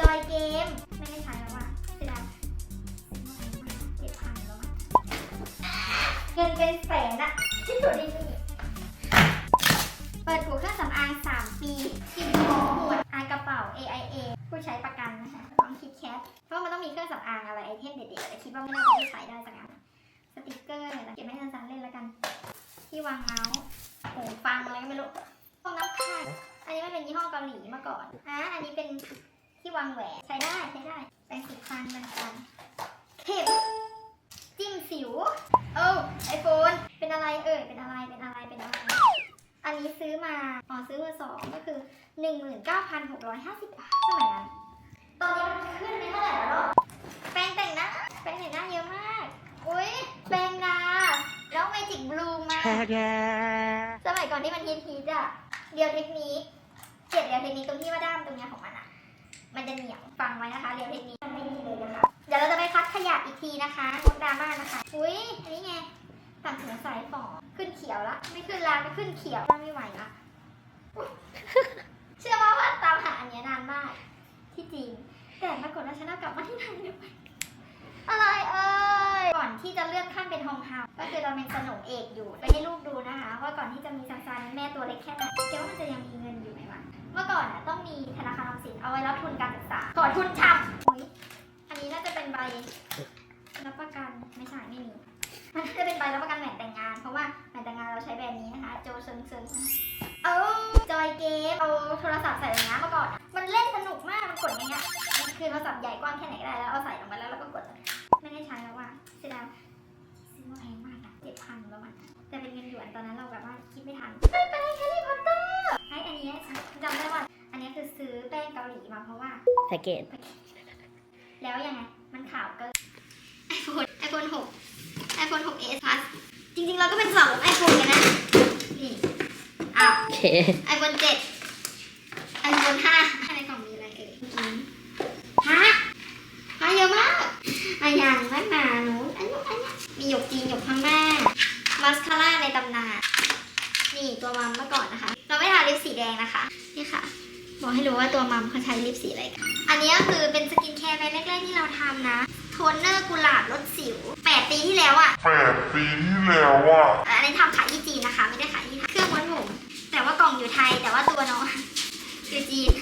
จอยเกม ไม่ได้ใช้แล้วอะเสียดายเจ็ดพันแล้วอะเงินเป็นแสนอะที่สุดในชีวิตเปิดถูกเครื่องสำอาง 3 ปีกินของหวดอากระเป๋า AIA ผู้ใช้ประกันนะคะต้องคิดแคทเพราะมันต้องมีเครื่องสำอางอะไรไอเทมเด็ดๆแต่คิดว่าไม่น่าจะได้ใช้ได้สักอันสติกเกอร์เนี่ยเก็บไว้ให้ซันๆเล่นแล้วกัน ที่วางเมาส์หูฟังอะไรก็ไม่รู้ห้องน้ำค่าอันนี้มันเป็นยี่ห้อเกาหลีมาก่อนอะอันนี้เป็น ที่วางแหวนใช้ได้ใช้ได้แปรงสีฟันเหมือนกันเข็มจิ้มสิวเออไอโฟนเป็นอะไรเอ่ยเป็นอะไรเป็นอะไรเป็นอะไร อันนี้ซื้อมาอ๋อซื้อมาสองก็คือ 19,650 บาทสมัยนั้นตอนนี้มันขึ้นไปเท่าไหร่แล้วเนาะแปรงแต่งหน้าแปรงแต่งหน้าเยอะมากอุ้ยแปรงดาแล้วเมจิกบลูมาสมัยก่อนที่มันฮิตฮิตๆอะเรียวเทคนิคเกลียดเรียวเทคนิคตรงที่ว่าด้ามตรงเนี้ยของมันอะ มันจะเหนียวฟังไว้นะคะเรียวเทคนิคมันไม่ดีเลยนะคะ เดี๋ยวเราจะไปคัดขยะอีกทีนะคะงดดราม่านะคะ อุ้ยอันนี้ไงสั่งถึงสายฝอขึ้นเขียวละไม่ขึ้นลาไม่ขึ้นเขียวไม่ไหวละเชื่อว่าว่าตามหาอันนี้นานมาก ที่จริง แต่ปรากฏว่าฉันเอากลับมาที่ไทยเลยอะไรเอ่ยก่อนที่จะเลือนขั้นเป็นทองเฮาก็คือเราเป็นสนมเอกอยู่ไปให้ลูกดูนะคะว่าก่อนที่จะมีซันซานแม่ตัวเล็กแค่ไหนเดี๋ยวามันจะยังมีเงินอยู่ไหมวะเมื่อก่อนอะต้อง สินเอาไว้รับทุนการศึกษาขอทุนฉ่ำอุ๊ยอันนี้น่าจะเป็นใบรับประกันไม่ใช่ไม่มีมันน่าจะเป็นใบรับประกันแหวนแต่งงาน เพราะว่าแหวนแต่งงานเราใช้แบรนด์นี้นะคะ โจเซิงเซิงเอาจอยเกมเอาโทรศัพท์ใส่ในน้ำมาก่อน มันเล่นสนุกมากมันกดง่ายๆมันคือโทรศัพท์ใหญ่กว้างแค่ไหนก็ได้แล้วเอาใส่ลงไปแล้วเราก็กดไม่ได้ใช้แล้วว่ะเสียดายซื้อมาแพงมากอะเจ็ดพันแล้วมันแต่เป็นเงินหยวนตอนนั้นเราแบบว่าคิดไม่ มาเพราะว่าแพ็กเกจแล้วยังไง มันข่าวเกิน iPhone iPhone 6 iPhone 6s plus จริงๆ เราก็เป็นสอง iPhone กันนะ นี่ อ้าว โอเค iPhone 7 iPhone 5ในกล่องมีอะไรเอ่ยฮะฮะเยอะมากอะอย่างมากหนาหนูอันนี้อันนี้มีหยกจีนหยกพม่ามาสคาร่าในตำนาน นี่ตัวมัมเมื่อก่อนนะคะ เราไม่ทาลิปสีแดงนะคะ นี่ค่ะ บอกให้รู้ว่าตัวมัมเขาใช้ลิปสีอะไรกัน อันนี้ก็คือเป็นสกินแคร์ในแรกๆที่เราทำนะ โทนเนอร์กุหลาบลดสิว 8 ปีที่แล้วอะแปดปีที่แล้วอะอันนี้ทำขายที่จีนนะคะ ไม่ได้ขายที่ไทยเครื่องม้วนผมแต่ว่ากล่องอยู่ไทย แต่ว่าตัวน้องคือจีนก็สำเร็จเรียบร้อยนะคะ